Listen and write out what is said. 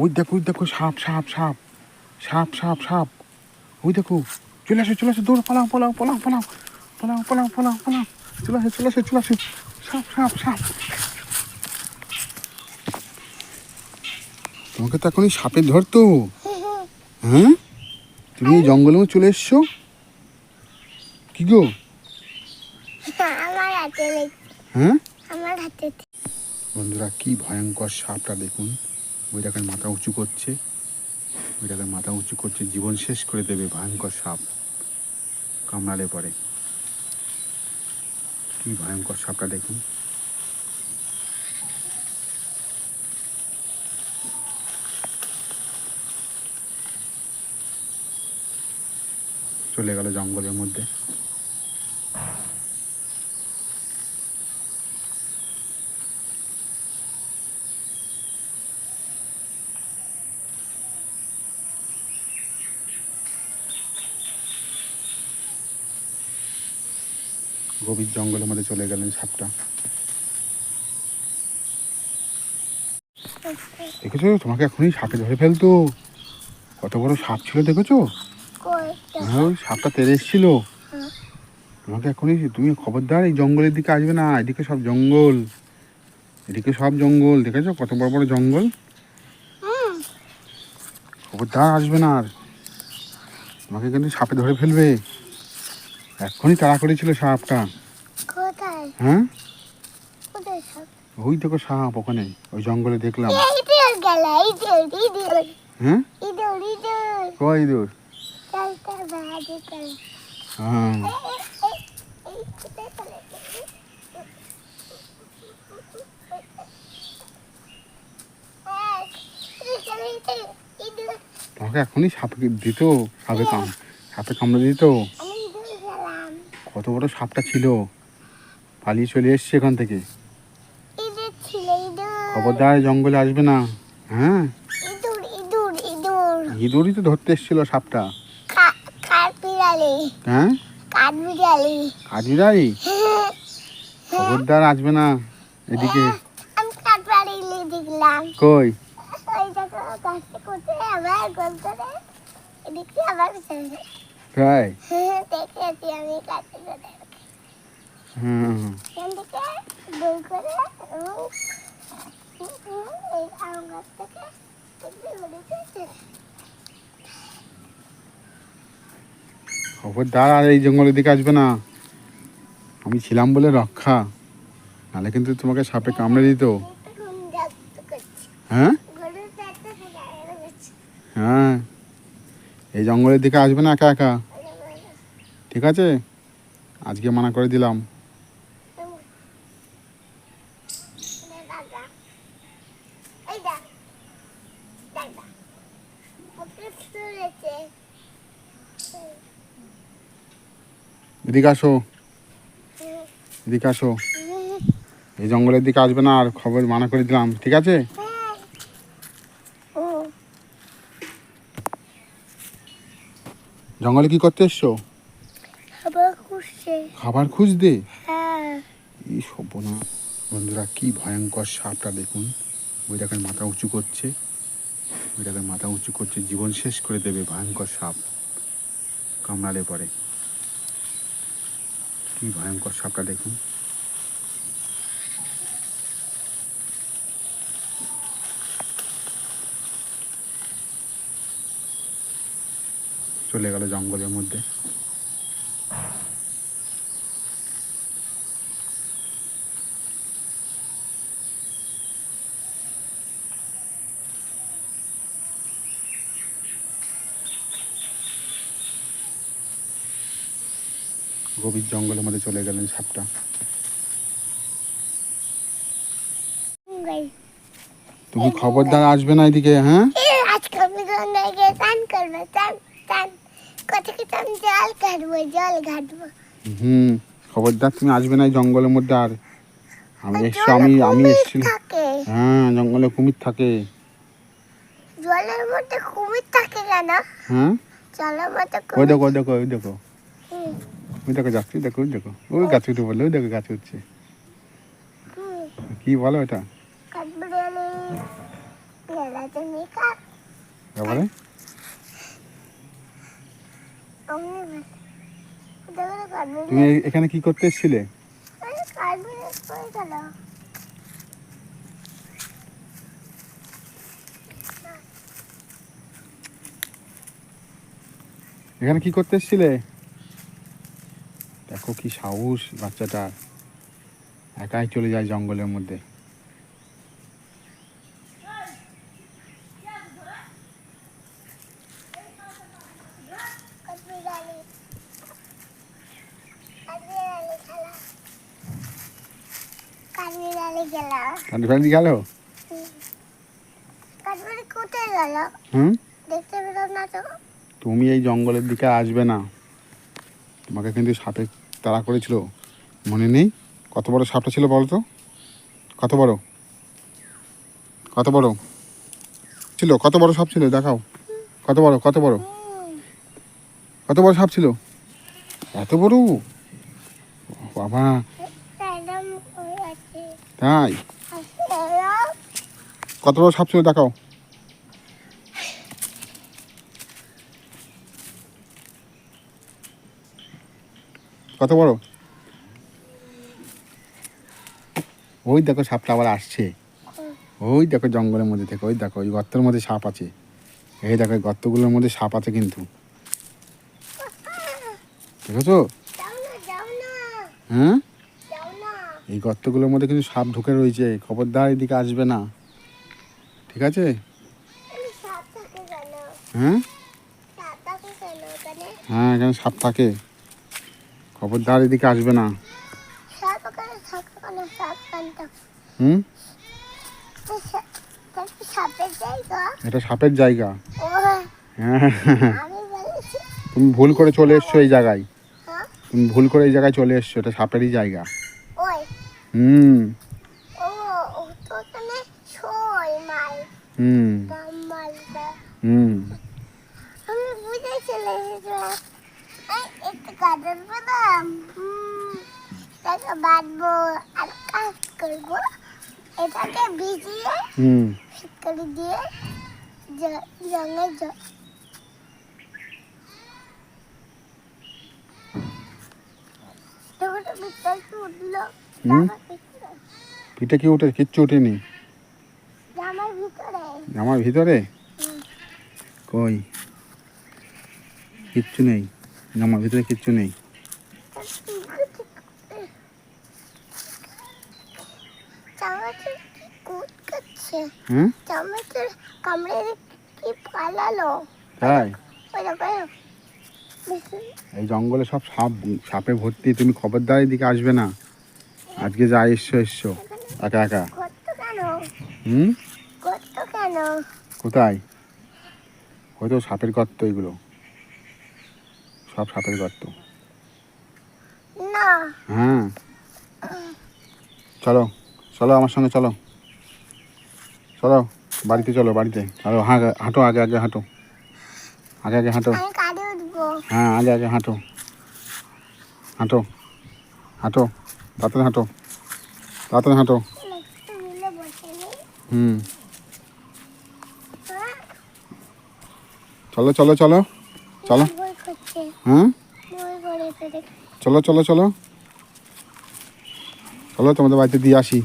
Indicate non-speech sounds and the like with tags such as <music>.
ওই দেখো ওই দেখো সাপ সাপ সাপ সাপ সাপ সাপ। ওই দেখো চলে আসো চলে আসো দৌড় পালাও পালাও পালাও পালাও পালাও পালাও পালাও পালাও চলে আসো চলে আসো চলে আসো। সাপ সাপ সাপ। তোমাকে তো এখনই সাপে ধরতো। হ্যাঁ? তুমি এই জঙ্গলের চলে এসছো? কি গো? হ্যাঁ? বন্ধুরা কি ভয়ঙ্কর সাপটা দেখুন। ওই দেখেন মাথা উঁচু করছে। ওই দেখেন মাথা উঁচু করছে, জীবন শেষ করে দেবে ভয়ঙ্কর সাপ কামড়ালে পরে। কি ভয়ঙ্কর সাপটা দেখুন। চলে গেল জঙ্গলের মধ্যে। গভীর জঙ্গলের মধ্যে চলে গেলেন সাপটা। দেখেছ? তোমাকে এখনই সাপে ধরে ফেলতো। কত বড় সাপ ছিল দেখেছ? হ্যাঁ ওই সাপটা তেরে এসেছিল। তোমাকে এখনই তুমি খবরদার এই জঙ্গলের দিকে আসবে না এদিকে সব জঙ্গল। এদিকে সব জঙ্গল দেখেছ? কত বড় বড় জঙ্গল। খবরদার আসবে না আর। তোমাকে কিন্তু সাপে ধরে ফেলবে। এখনই তাড়া করেছিল সাপটা। হ্যাঁ? ওই দেখো সাপ ওখানে ওই জঙ্গলে দেখলাম। হ্যাঁ? কয় হ্যাঁ। তোমাকে এখনই সাপে দিত সাপে কাম সাপে কামড়ে দিত? কত বড় সাপটা ছিল? পালিয়ে চলে এসছে এখান থেকে। খবরদার জঙ্গলে আসবে না। হ্যাঁ? ইঁদুরই তো ধরতে এসেছিল সাপটা। হ্যাঁ? কাঠবিড়ালি। <laughs> খবরদার আসবে না। এদিকে। কই? তাই হুম খবরদার আর এই জঙ্গলের দিকে আসবে না। আমি ছিলাম বলে রক্ষা। নাহলে কিন্তু তোমাকে সাপে কামড়ে দিত। হ্যাঁ? হ্যাঁ। এই জঙ্গলের দিকে আসবে না একা একা? ঠিক আছে? আজকে মানা করে দিলাম। এদিকে আসো। এদিকে আসো। এই জঙ্গলের দিকে আসবে না আর খবর মানা করে দিলাম ঠিক আছে? জঙ্গলে কি করতে এসছো? খাবার খুঁজতে। হ্যাঁ। এই সব্যনা বন্ধুরা কি ভয়ঙ্কর সাপটা দেখুন। ওই দেখেন মাথা উঁচু করছে। ওই দেখেন মাথা উঁচু করছে জীবন শেষ করে দেবে ভয়ঙ্কর সাপ। কামড়ালে পরে। কি ভয়ঙ্কর সাপটা দেখুন চলে গেল জঙ্গলের মধ্যে। গভীর জঙ্গলের মধ্যে চলে গেলেন সাপটা। তুমি খবরদার আসবে না এদিকে হ্যাঁ? হুম খবরদার তুমি আসবে না জঙ্গলের মধ্যে আর। আমি এসছি আমি আমি এসেছিলাম হ্যাঁ জঙ্গলে কুমির থাকে। জলের মধ্যে কুমির থাকে কেন? হ্যাঁ? জলের মধ্যে ওই দেখো ওই দেখো ওই দেখো। ওই দেখো যাচ্ছি, দেখো দেখো। ওই গাছ উঠে বললে ওই দেখো গাছ উঠছে। কি বলো এটা? তারপরে তুমি এখানে কি করতে এসেছিলে? এখানে কি করতে এসেছিলে? দেখো কি সাহস বাচ্চাটা একাই চলে যায় জঙ্গলের মধ্যে। গেল হুম? দেখতে পেলাম না তো। তুমি এই জঙ্গলের দিকে আসবে না। তোমাকে কিন্তু সাপে তাড়া করেছিল? মনে নেই। কত বড় সাপটা ছিল বলো তো কত বড়? কত বড়? ছিল। কত বড় সাপ ছিল? দেখাও। কত বড়? কত বড়? কত বড় সাপ ছিল? এত বড়? বাবা। তাই। কত বড় সাপ ছিল? দেখাও। কত বড় ওই দেখো সাপটা আবার আসছে। ওই দেখো জঙ্গলের মধ্যে থেকে ওই দেখো ওই গর্তের মধ্যে সাপ আছে। এই দেখো এই গর্তগুলোর মধ্যে সাপ আছে কিন্তু। দেখেছ? হ্যাঁ? এই গর্তগুলোর মধ্যে কিন্তু সাপ ঢুকে রয়েছে খবরদার এদিকে আসবে না। ঠিক আছে? হ্যাঁ? কেন হ্যাঁ এখানে সাপ থাকে। খবরদার এদিকে আসবে না। হুম? এটা সাপের জায়গা। হ্যাঁ। তুমি ভুল করে চলে এসছো এই জায়গায়। তুমি ভুল করে এই জায়গায় চলে এসছো, এটা সাপেরই জায়গা। হুম। হুম। হুম। একটু বাদাম তাকে আর কাজ করব। এটাকে ভিজিয়ে করে দিয়ে পিঠে কি উঠে কিচ্ছু ভিতরে। আমার ভিতরে? কই? কিচ্ছু নেই। আমার ভিতরে কিচ্ছু নেই। এই জঙ্গলে সব সাপ সাপে ভর্তি তুমি খবরদার এদিকে আসবে না। আজকে যা এসছো এসছো। একা একা। হুম? কোথায়? হয়তো সাপের গর্ত এগুলো। সব সাপের গর্ত। হ্যাঁ চলো চলো আমার সঙ্গে চলো। চলো বাড়িতে চলো বাড়িতে। চলো হ্যাঁ হাঁটো আগে আগে হাঁটো। আগে আগে হাঁটো। হ্যাঁ আগে আগে হাঁটো। হাঁটো হাঁটো তাড়াতাড়ি হাঁটো। তাড়াতাড়ি হাঁটো। হুম। হ্যাঁ? চলো চলো চলো। চলো। করছে হ্যাঁ চলো চলো চলো। চলো তোমাদের বাড়িতে দিয়ে আসি।